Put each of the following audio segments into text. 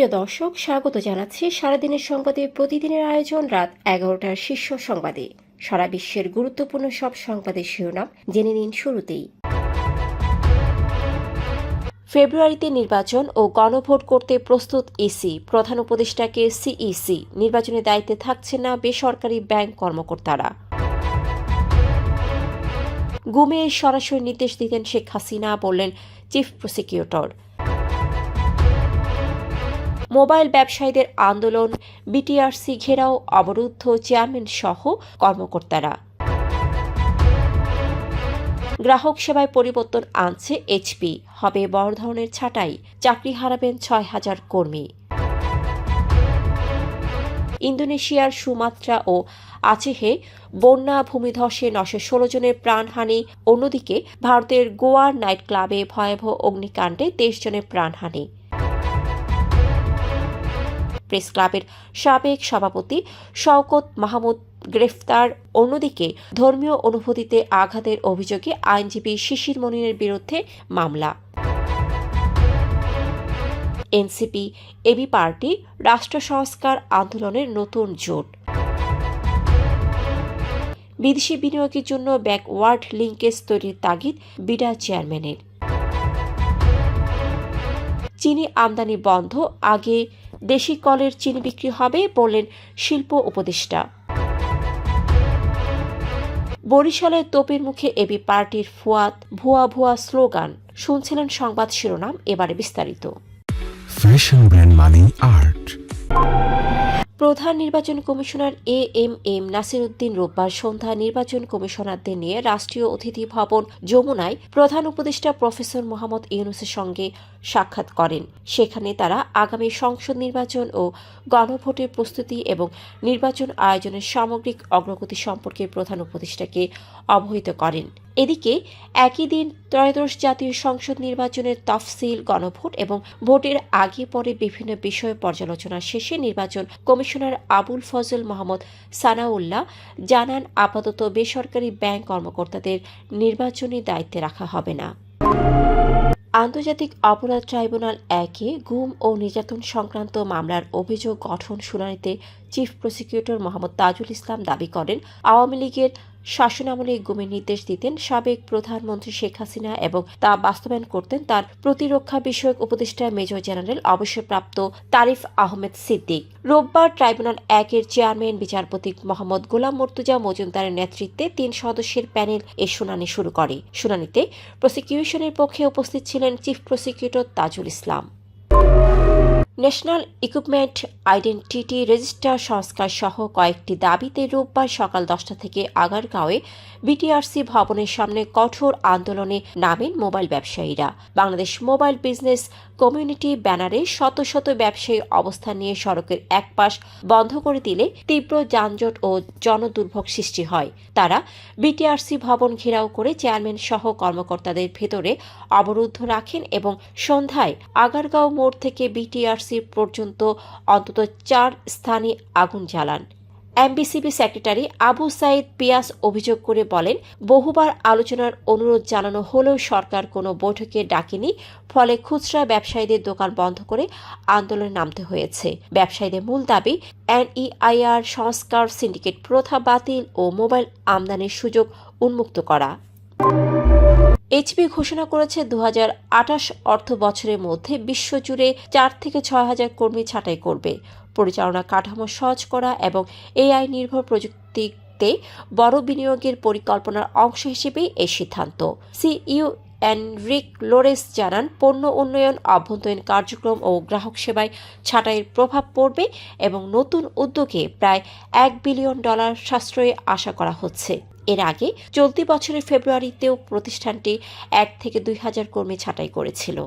প্রিয় দর্শক, স্বাগত জানাচ্ছি সারাদিনের সংবাদে। প্রতিদিনের আয়োজন রাত এগারোটার শীর্ষ সংবাদে। সারা বিশ্বের গুরুত্বপূর্ণ সব সংবাদের শিরোনাম জেনে নিন শুরুতেই। ফেব্রুয়ারিতে নির্বাচন ও গণভোট করতে প্রস্তুত ইসি প্রধান উপদেষ্টাকে সিইসি। নির্বাচনের দায়িত্বে থাকছে না বেসরকারি ব্যাংক কর্মকর্তারা। গুমে সরাসরি নির্দেশ দিতেন শেখ হাসিনা, বললেন চিফ প্রসিকিউটর। মোবাইল ব্যবসায়ীদের আন্দোলন, বিটিআরসি ঘেরাও, অবরুদ্ধ চেয়ারম্যান সহ কর্মকর্তারা। গ্রাহক সেবায় পরিবর্তন আনছে এইচপি। হবে বড় ধরনের ছাঁটাই। চাকরি হারাবেন ছয় হাজার কর্মী। ইন্দোনেশিয়ার সুমাত্রা ও আচেহে বন্যা ভূমিধসে নশো ষোলো জনের প্রাণহানি। অন্যদিকে ভারতের গোয়ার নাইট ক্লাবে ভয়াবহ অগ্নিকাণ্ডে তেইশ জনের প্রাণহানি। প্রেস ক্লাবের সাবেক সভাপতি শওকত মাহমুদ গ্রেফতার। অন্যদিকে ধর্মীয় অনুভূতিতে আঘাতের অভিযোগে আইনজীবী শিশির মনিরের বিরুদ্ধে মামলা। এনসিপি, এবি পার্টি, রাষ্ট্র সংস্কার আন্দোলনের নতুন জোট। বিদেশি বিনিয়োগের জন্য ব্যাকওয়ার্ড লিঙ্কেজ তৈরির তাগিদ বিডা চেয়ারম্যানের। চিনি আমদানি বন্ধ, আগে দেশি কলের চিনি বিক্রি হবে বললেন শিল্প উপদেষ্টা। বরিশালের তোপের মুখে এবি পার্টির ফুয়াত ভুয়া ভুয়া স্লোগান। শুনছিলেন সংবাদ শিরোনাম, এবারে বিস্তারিত। ফ্যাশন ব্র্যান্ড মানে আর্ট প্রধান নির্বাচন commissioner A M M Nasir Uddin রোববার সন্ধ্যা নির্বাচন কমিশনারদের নিয়ে রাষ্ট্রীয় অতিথি ভবন যমুনায় প্রধান উপদেষ্টা প্রফেসর মোহাম্মদ ইউনুসের সঙ্গে সাক্ষাৎ করেন। সেখানে তারা আগামী সংসদ নির্বাচন ও গণভোটের প্রস্তুতি এবং নির্বাচন আয়োজনের সামগ্রিক অগ্রগতি সম্পর্কে প্রধান উপদেষ্টাকে অবহিত করেন। এদিকে একই দিন ত্রয়োদশ জাতীয় সংসদ নির্বাচনের তফসিল, গণভোট এবং ভোটের আগে পরে বিভিন্ন বিষয় পর্যালোচনা শেষে নির্বাচন কমিশনার আবুল ফজল মোহাম্মদ সানাউল্লাহ জানান, আপাতত বেসরকারি ব্যাংক কর্মকর্তাদের নির্বাচনী দায়িত্বে রাখা হবে না। আন্তর্জাতিক অপরাধ ট্রাইব্যুনাল একে গুম ও নির্যাতন সংক্রান্ত মামলার অভিযোগ গঠন শুনানিতে চিফ প্রসিকিউটর মোহাম্মদ তাজুল ইসলাম দাবি করেন, আওয়ামী লীগের শাসনামলে গুমের নির্দেশ দিতেন সাবেক প্রধানমন্ত্রী শেখ হাসিনা এবং তা বাস্তবায়ন করতেন তার প্রতিরক্ষা বিষয়ক উপদেষ্টা মেজর জেনারেল অবসরপ্রাপ্ত তারিফ আহমেদ সিদ্দিক। রোববার ট্রাইব্যুনাল একের চেয়ারম্যান বিচারপতি মোহাম্মদ গোলাম মর্তুজা মজুমদারের নেতৃত্বে তিন সদস্যের প্যানেল এ শুনানি শুরু করে। শুনানিতে প্রসিকিউশনের পক্ষে উপস্থিত ছিলেন chief prosecutor Tajul Islam. National equipment identity register সংস্কার সহ কয়েকটি দাবিতে রোববার সকাল দশটা থেকে আগারগাঁওয়ে বিটিআরসি ভবনের সামনে কঠোর আন্দোলনে নামেন মোবাইল ব্যবসায়ীরা। বাংলাদেশ মোবাইল বিজনেস কমিউনিটি ব্যানারে শত শত ব্যবসায়ী অবস্থান নিয়ে সড়কের এক পাশ বন্ধ করে দিলে তীব্র যানজট ও জনদুর্ভোগ সৃষ্টি হয়। তারা বিটিআরসি ভবন ঘেরাও করে চেয়ারম্যান সহ কর্মকর্তাদের ভেতরে অবরুদ্ধ রাখেন এবং সন্ধ্যায় আগারগাঁও মোড় থেকে বিটিআরসি পর্যন্ত অন্তত চার স্থানে আগুন জ্বালান। এমবিসিবি সেক্রেটারি আবু সাইদ পিয়াস অভিযোগ করে বলেন, বহুবার আলোচনার অনুরোধ জানানো হলেও সরকার কোনো বৈঠকে ডাকেনি, ফলে খুচরা ব্যবসায়ীদের দোকান বন্ধ করে আন্দোলনে নামতে হয়েছে। ব্যবসায়ীদের মূল দাবি, এনইআইআর সংস্কার, সিন্ডিকেট প্রথা বাতিল ও মোবাইল আমদানির সুযোগ উন্মুক্ত করা। এইচপি ঘোষণা করেছে দু আঠাশ অর্থ বছরের মধ্যে বিশ্বজুড়ে চার থেকে ছয় হাজার কর্মী ছাঁটাই করবে। পরিচালনা কাঠামো সহজ করা এবং এআই নির্ভর প্রযুক্তিতে বড় বিনিয়োগের পরিকল্পনার অংশ হিসেবেই এই সিদ্ধান্ত। সিইউ এনরিক লোরেস জানান, পণ্য উন্নয়ন, অভ্যন্তরীণ কার্যক্রম ও গ্রাহক সেবায় ছাঁটাইয়ের প্রভাব পড়বে এবং নতুন উদ্যোগে প্রায় এক বিলিয়ন ডলার সাশ্রয়ে আশা করা হচ্ছে। এর আগে চলতি বছরের ফেব্রুয়ারিতেও প্রতিষ্ঠানটি এক থেকে দুই হাজার কর্মী ছাঁটাই করেছিল।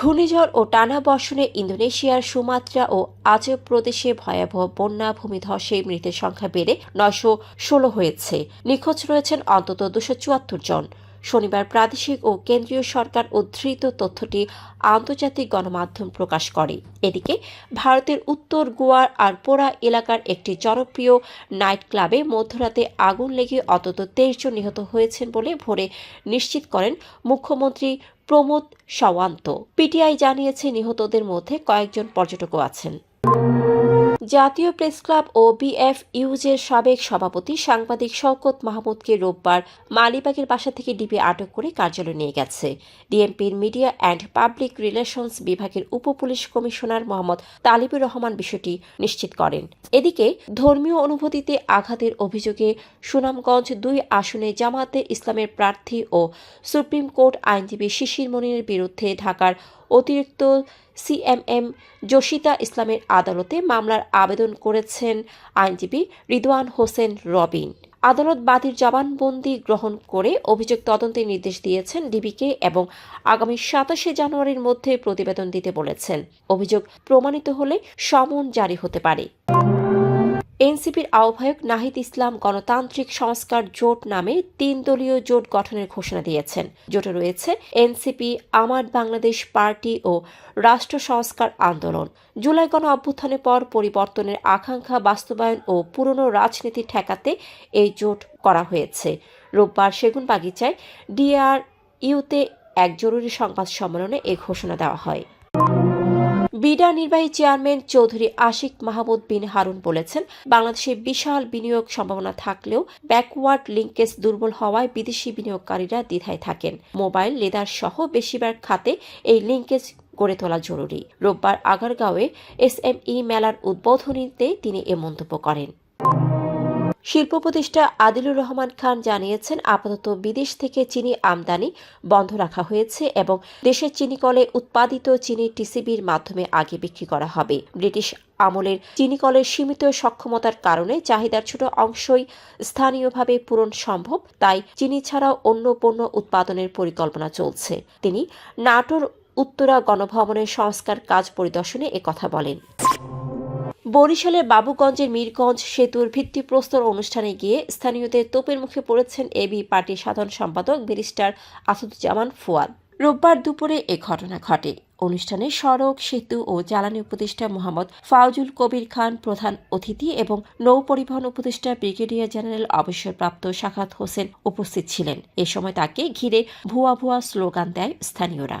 ঘূর্ণিঝড় ও টানা বর্ষণে ইন্দোনেশিয়ার সুমাত্রা ও আজব প্রদেশে ভয়াবহ বন্যা, ভূমিধসে মৃতের সংখ্যা বেড়ে নয়শো ষোলো হয়েছে। নিখোঁজ রয়েছেন অন্তত দুশো চুয়াত্তর জন। শনিবার প্রাদেশিক ও কেন্দ্রীয় সরকার উদ্ধৃত তথ্যটি আন্তর্জাতিক গণমাধ্যম প্রকাশ করে। এদিকে, ভারতের উত্তর গোয়ার আরপোরা এলাকার একটি জনপ্রিয় নাইট ক্লাবে মধ্যরাতে আগুন লেগে অন্তত তেইশ জন নিহত হয়েছেন বলে ভোরে নিশ্চিত করেন মুখ্যমন্ত্রী প্রমোদ সাওয়ান্ত। পিটিআই জানিয়েছে, নিহতদের মধ্যে কয়েকজন পর্যটকও আছেন। জাতীয় প্রেস ক্লাব ও বিএফ ইউজের সাবেক সভাপতি সাংবাদিক শওকত মাহমুদকে রোববার মালিবাগের বাসা থেকে ডিবি আটক করে কার্যালয়ে নিয়ে গেছে। ডিএমপির মিডিয়া অ্যান্ড পাবলিক রিলেশনস বিভাগের উপ পুলিশ কমিশনার মোহাম্মদ তালিবুর রহমান বিষয়টি নিশ্চিত করেন। এদিকে ধর্মীয় অনুভূতিতে আঘাতের অভিযোগে সুনামগঞ্জ দুই আসনে জামাতে ইসলামের প্রার্থী ও সুপ্রিম কোর্ট আইনজীবী শিশির মনিরের বিরুদ্ধে ঢাকার অতিরিক্ত সিএমএম জসিতা ইসলামের আদালতে মামলার আবেদন করেছেন আইনজীবী রিদওয়ান হোসেন রবিন। আদালত বাদীর জবানবন্দি গ্রহণ করে অভিযোগ তদন্তের নির্দেশ দিয়েছেন ডিবিকে এবং আগামী সাতাশে জানুয়ারির মধ্যে প্রতিবেদন দিতে বলেছেন। অভিযোগ প্রমাণিত হলে সমন জারি হতে পারে। এনসিপির আহ্বায়ক নাহিদ ইসলাম গণতান্ত্রিক সংস্কার জোট নামে তিন দলীয় জোট গঠনের ঘোষণা দিয়েছেন। জোটে রয়েছে এনসিপি, আমার বাংলাদেশ পার্টি ও রাষ্ট্র সংস্কার আন্দোলন। জুলাই গণ অভ্যুত্থানের পর পরিবর্তনের আকাঙ্ক্ষা বাস্তবায়ন ও পুরনো রাজনীতি ঠেকাতে এই জোট করা হয়েছে। রোববার সেগুন বাগিচায় ডিআর ইউতে এক জরুরি সংবাদ সম্মেলনে এ ঘোষণা দেওয়া হয়। বিডা নির্বাহী চেয়ারম্যান চৌধুরী আশিক মাহমুদ বিন হারুন বলেছেন, বাংলাদেশে বিশাল বিনিয়োগ সম্ভাবনা থাকলেও ব্যাকওয়ার্ড লিঙ্কেজ দুর্বল হওয়ায় বিদেশি বিনিয়োগকারীরা দ্বিধায় থাকেন। মোবাইল, লেদার সহ বেশিরভাগ খাতে এই লিঙ্কেজ গড়ে তোলা জরুরি। রোববার আগারগাঁওয়ে এস এম ই মেলার উদ্বোধনীতে তিনি এ মন্তব্য করেন। শিল্প প্রতিষ্ঠা আদিলুর রহমান খান জানিয়েছেন, আপাতত বিদেশ থেকে চিনি আমদানি বন্ধ রাখা হয়েছে এবং দেশের চিনিকলে উৎপাদিত চিনি টিসিবির মাধ্যমে আগে বিক্রি করা হবে। ব্রিটিশ আমলের চিনিকলের সীমিত সক্ষমতার কারণে চাহিদার ছোট অংশই স্থানীয়ভাবে পূরণ সম্ভব, তাই চিনি ছাড়াও অন্য পণ্য উৎপাদনের পরিকল্পনা চলছে। তিনি নাটোর উত্তরা গণভবনের সংস্কার কাজ পরিদর্শনে একথা বলেন। বরিশালের বাবুগঞ্জের মীরগঞ্জ সেতুর ভিত্তিপ্রস্তর অনুষ্ঠানে গিয়ে স্থানীয়দের তোপের মুখে পড়েছেন এবি পার্টির সাধারণ সম্পাদক ব্যারিস্টার আসাদুজ্জামান ফুয়াদ। রোববার দুপুরে এ ঘটনা ঘটে। অনুষ্ঠানে সড়ক, সেতু ও জ্বালানি উপদেষ্টা মোহাম্মদ ফাউজুল কবির খান প্রধান অতিথি এবং নৌ পরিবহন উপদেষ্টা ব্রিগেডিয়ার জেনারেল অবসরপ্রাপ্ত শাখাত হোসেন উপস্থিত ছিলেন। এ সময় তাকে ঘিরে ভুয়া ভুয়া স্লোগান দেয় স্থানীয়রা।